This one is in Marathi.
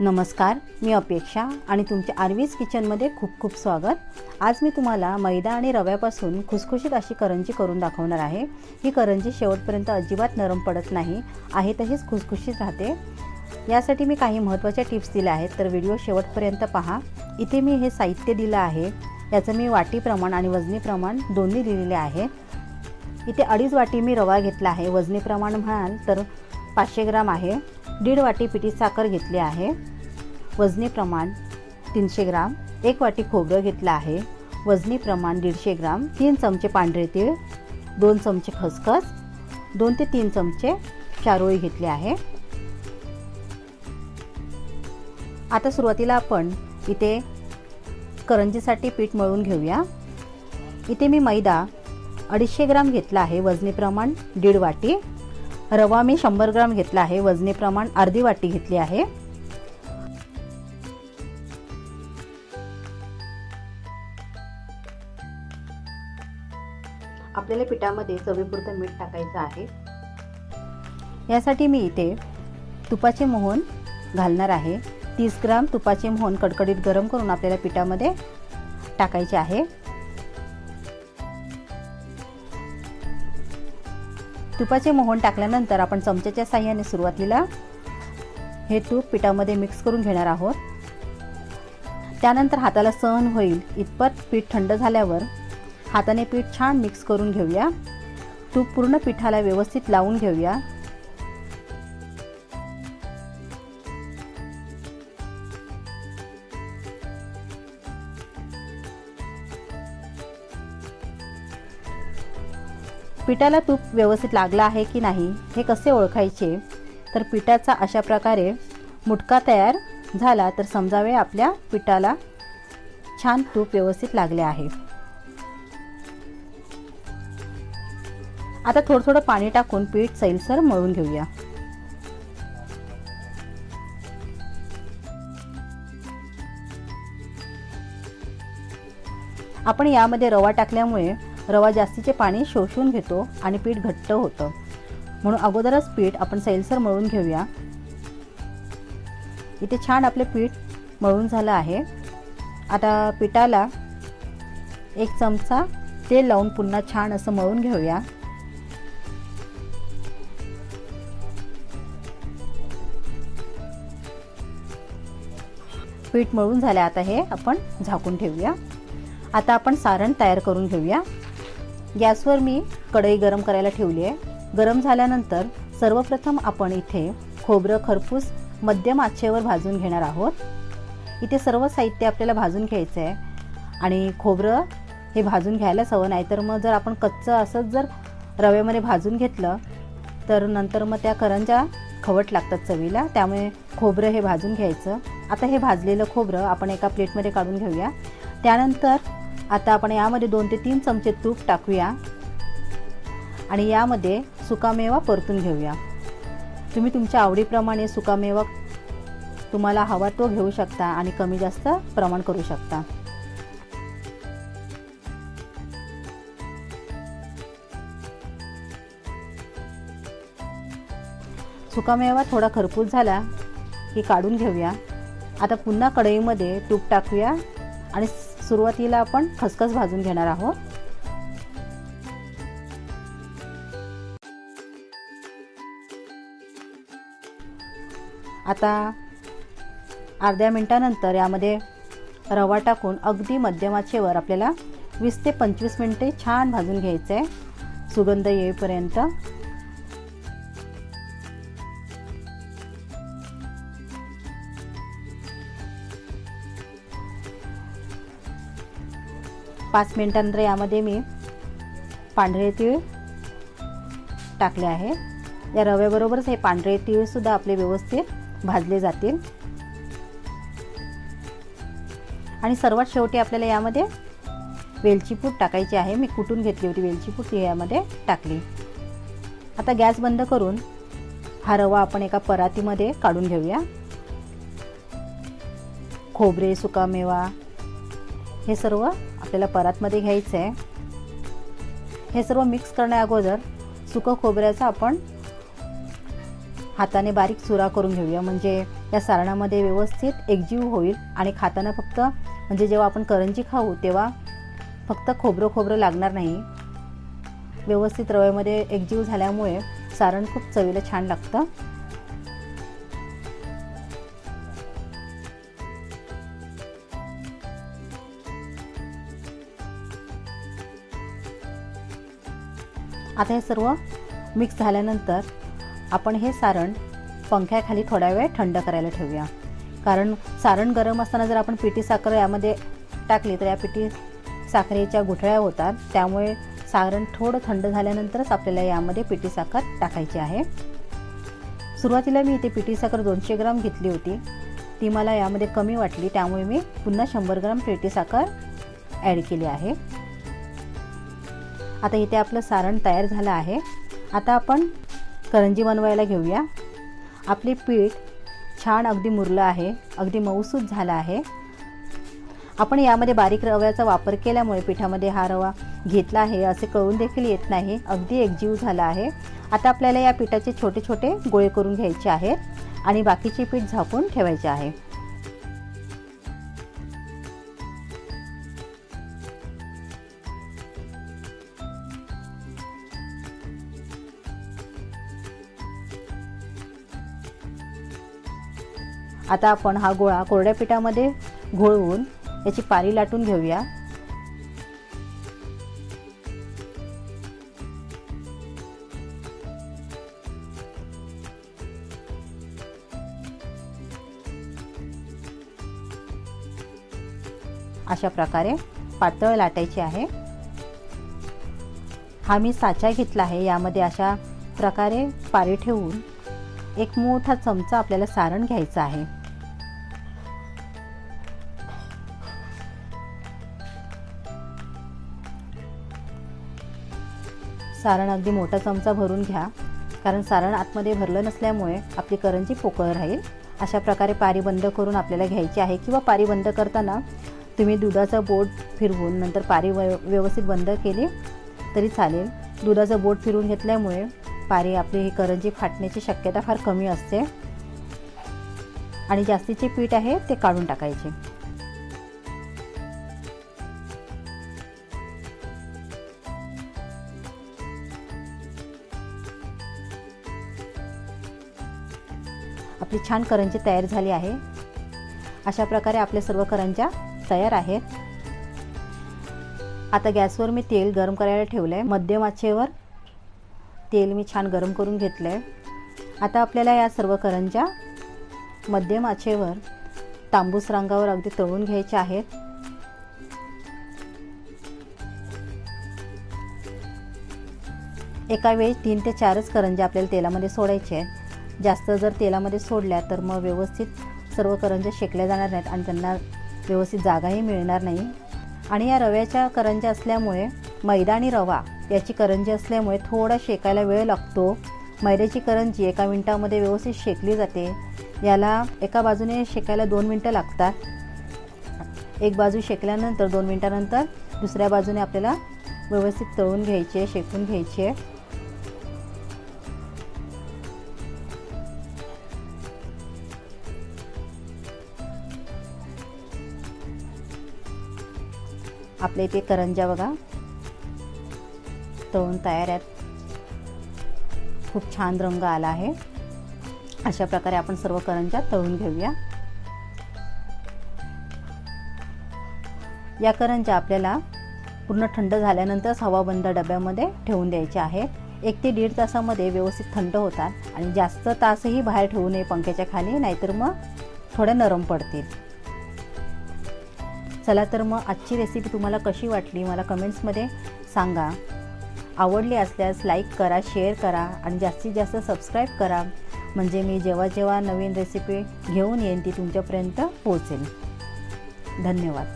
नमस्कार मी अपेक्षा आणि तुमच्या आर्वीज किचनमध्ये खूप खूप स्वागत. आज मी तुम्हाला मैदा आणि रव्यापासून खुसखुशीत अशी करंजी करून दाखवणार आहे. ही करंजी शेवटपर्यंत अजिबात नरम पडत नाही आहे तशीच खुसखुशीत राहते. यासाठी मी काही महत्त्वाच्या टिप्स दिल्या आहेत तर व्हिडिओ शेवटपर्यंत पहा. इथे मी हे साहित्य दिलं आहे. याचं मी वाटी प्रमाण आणि वजनी प्रमाण दोन्ही दिलेले आहे. इथे अडीच वाटी मी रवा घेतला आहे. वजनी प्रमाण म्हणाल तर पाचशे ग्राम आहे. दीड वाटी पिठी साखर घेतली आहे. वजनी प्रमाण तीनशे ग्राम. एक वाटी खोबरं घेतलं आहे. वजनी प्रमाण दीडशे ग्राम. तीन चमचे पांढरे तीळ. दोन चमचे खसखस. दोन ते तीन चमचे चारोळी घेतले आहे. आता सुरुवातीला आपण इथे करंजीसाठी पीठ मळून घेऊया. इथे मी मैदा अडीचशे ग्राम घेतला आहे. वजनी प्रमाण दीड वाटी. रवा मी शंभर ग्राम घेतला आहे. वजनी प्रमाण अर्धी वाटी घेतली आहे. आपल्याला पिठामध्ये चवीपुरतं मीठ टाकायचं आहे. यासाठी मी इथे तुपाचे मोहन घालणार आहे. तीस ग्राम तुपाचे मोहन कडकडीत गरम करून आपल्याला पिठामध्ये टाकायचे आहे. तुपाचे मोहन टाकल्यानंतर आपण चमच्याच्या साह्याने सुरुवातीला हे तूप पिठामध्ये मिक्स करून घेणार आहोत. त्यानंतर हाताला सहन होईल इतपत पीठ थंड झाल्यावर हाताने पीठ छान मिक्स करून घेऊया. तूप पूर्ण पिठाला व्यवस्थित लावून घेऊया. पिठाला तूप व्यवस्थित लागलं आहे की नाही हे कसे ओळखायचे? तर पिठाचा अशा प्रकारे मुटका तयार झाला तर समजावे आपल्या पिठाला छान तूप व्यवस्थित लागले आहे. आता थोडं थोडं पाणी टाकून पीठ सैलसर मळून घेऊया. आपण यामध्ये रवा टाकल्यामुळे रवा जास्तीचे पाणी शोषून घेतो आणि पीठ घट्ट होतं. म्हणून अगोदरच पीठ आपण सैलसर मळून घेऊया. इथे छान आपले पीठ मळून झालं आहे. आता पिठाला एक चमचा तेल लावून पुन्हा छान असं मळून घेऊया. पीठ मळून झालं आता हे आपण झाकून ठेवूया. आता आपण सारण तयार करून घेऊया. गॅसवर मी कढई गरम करायला ठेवली आहे. गरम झाल्यानंतर सर्वप्रथम आपण इथे खोबरं खरपूस मध्यम आचेवर भाजून घेणार आहोत. इथे सर्व साहित्य आपल्याला भाजून घ्यायचं आहे. आणि खोबरं हे भाजून घ्यायला हवं नाही तर मग जर आपण कच्चं असंच जर रव्यामध्ये भाजून घेतलं तर नंतर मग त्या करंजा खवट लागतात चवीला त्यामुळे खोबरं हे भाजून घ्यायचं. आता हे भाजलेलं खोबरं आपण एका प्लेटमध्ये काढून घेऊया. त्यानंतर आता आपण यामध्ये दोन ते तीन चमचे तूप टाकूया. आणि यामध्ये सुकामेवा परतून घेऊया. तुम्ही तुमच्या आवडीप्रमाणे सुकामेवा तुम्हाला हवा तो घेऊ शकता आणि कमी जास्त प्रमाण करू शकता. सुकामेवा थोडा खरपूस झाला की काढून घेऊया. आता पुन्हा कढईमध्ये तूप टाकूया आणि सुरुवातीला आपण खसखस भाजून घेणार आहोत. आता अर्ध्या मिनटानंतर यामध्ये रवा टाकून अगदी मध्यमाचेवर आपल्याला वीस ते पंचवीस मिनटे छान भाजून घ्यायचं आहे सुगंध येईपर्यंत पाच मिनटानंतर यामध्ये मी पांढरे तीळ टाकले आहे. या रव्याबरोबरच हे पांढरे तीळसुद्धा आपले व्यवस्थित भाजले जातील. आणि सर्वात शेवटी आपल्याला यामध्ये वेलची पूड टाकायची आहे. मी कुटून घेतली होती वेलची पूड ती यामध्ये टाकली. आता गॅस बंद करून हा रवा आपण एका परातीमध्ये काढून घेऊया. खोबरे सुकामेवा हे सर्व आपल्याला परातमध्ये घ्यायचं आहे हे सर्व मिक्स करण्या अगोदर सुकं खोबऱ्याचा आपण हाताने बारीक चुरा करून घेऊया. म्हणजे या सारणामध्ये व्यवस्थित एकजीव होईल आणि खाताना फक्त म्हणजे जेव्हा आपण करंजी खाऊ तेव्हा फक्त खोबरं खोबरं लागणार नाही. व्यवस्थित रव्यामध्ये एकजीव झाल्यामुळे सारण खूप चवीला छान लागतं. आता हे सर्व मिक्स झाल्यानंतर आपण हे सारण पंख्याखाली थोडा वेळ थंड करायला ठेवूया. कारण सारण गरम असताना जर आपण पिठी साखर यामध्ये टाकली तर या पिठी साखरेच्या गुठळ्या होतात. त्यामुळे सारण थोडं थंड झाल्यानंतरच आपल्याला यामध्ये पिठी साखर टाकायची आहे. सुरुवातीला मी इथे पिठी साखर दोनशे ग्राम घेतली होती. ती मला यामध्ये कमी वाटली. त्यामुळे मी पुन्हा शंभर ग्राम पिठी साखर ॲड केली आहे. आता इथे आपलं सारण तयार झालं आहे. आता आपण करंजी बनवायला घेऊया. आपले पीठ छान अगदी मुरलं आहे. अगदी मऊसूत झालं आहे. आपण यामध्ये बारीक रव्याचा वापर केल्यामुळे पिठामध्ये हा रवा घेतला आहे असे कळून देखील येत नाही. अगदी एकजीव झाला आहे. आता आपल्याला या पिठाचे छोटे छोटे गोळे करून घ्यायचे आहेत आणि बाकीचे पीठ झाकून ठेवायचे आहे. आता आपण हा गोळा कोरड्या पिठामध्ये घोळवून याची पारी लाटून घेऊया. अशा प्रकारे पातळ लाटायची आहे. हा मी साचा घेतला आहे. यामध्ये अशा प्रकारे पारी ठेवून एक मोठा चमचा आपल्याला सारण घ्यायचा आहे. सारण अगदी मोठा चमचा भरून घ्या. कारण सारण आतमध्ये भरलं नसल्यामुळे आपली करंजी पोकळ राहील. अशा प्रकारे पारी बंद करून आपल्याला घ्यायची आहे किंवा पारी बंद करताना तुम्ही दुधाचा बोट फिरवून नंतर पारी व्यवस्थित बंद केली तरी चालेल. दुधाचं बोट फिरवून घेतल्यामुळे पारी आपली ही करंजी फाटण्याची शक्यता फार कमी असते. आणि जास्तीचे पीठ आहे ते काढून टाकायचे. आपली छान करंजी तयार झाली आहे. अशा प्रकारे आपल्या सर्व करंज्या तयार आहेत. आता गॅसवर मी तेल गरम करायला ठेवलं आहे मध्यम आचेवर तेल मी छान गरम करून घेतलं आहे आता आपल्याला या सर्व करंज्या मध्यम आचेवर तांबूस रंगावर अगदी तळून घ्यायच्या आहेत. एका वेळी तीन ते चारच करंज्या आपल्याला तेलामध्ये सोडायचे आहेत. जास्त जर तेलामध्ये सोडल्या तर मग व्यवस्थित सर्व करंज्या शेकल्या जाणार नाहीत आणि त्यांना व्यवस्थित जागाही मिळणार नाही. आणि या रव्याच्या करंज्या असल्यामुळे मैदा आणि रवा याची करंजी असल्यामुळे थोडा शेकायला वेळ लागतो. मैद्याची करंजी एका मिनटामध्ये व्यवस्थित शेकली जाते. याला एका बाजूने शेकायला दोन मिनटं लागतात. एक बाजू शेकल्यानंतर दोन मिनटानंतर दुसऱ्या बाजूने आपल्याला व्यवस्थित तळून घ्यायचे शेकून घ्यायचे. आपल्या इथे करंजा बघा. तळून तयार आहेत खूप छान रंग आला आहे. अशा प्रकारे आपण सर्व करंजा तळून घेऊया. या करंजा आपल्याला पूर्ण थंड झाल्यानंतरच हवाबंद डब्यामध्ये ठेवून द्यायच्या आहेत. एक ते दीड तासामध्ये व्यवस्थित थंड होतात आणि जास्त तासही बाहेर ठेवू नये पंख्याच्या खाली नाहीतर मग थोड्या नरम पडतील. चला तर मग आजची रेसिपी तुम्हाला कशी वाटली मला कमेंट्समध्ये सांगा. आवडली असल्यास लाईक करा शेअर करा आणि जास्तीत जास्त सबस्क्राईब करा. म्हणजे मी जेव्हा जेव्हा नवीन रेसिपी घेऊन येईन ती तुमच्यापर्यंत पोहोचेल. धन्यवाद.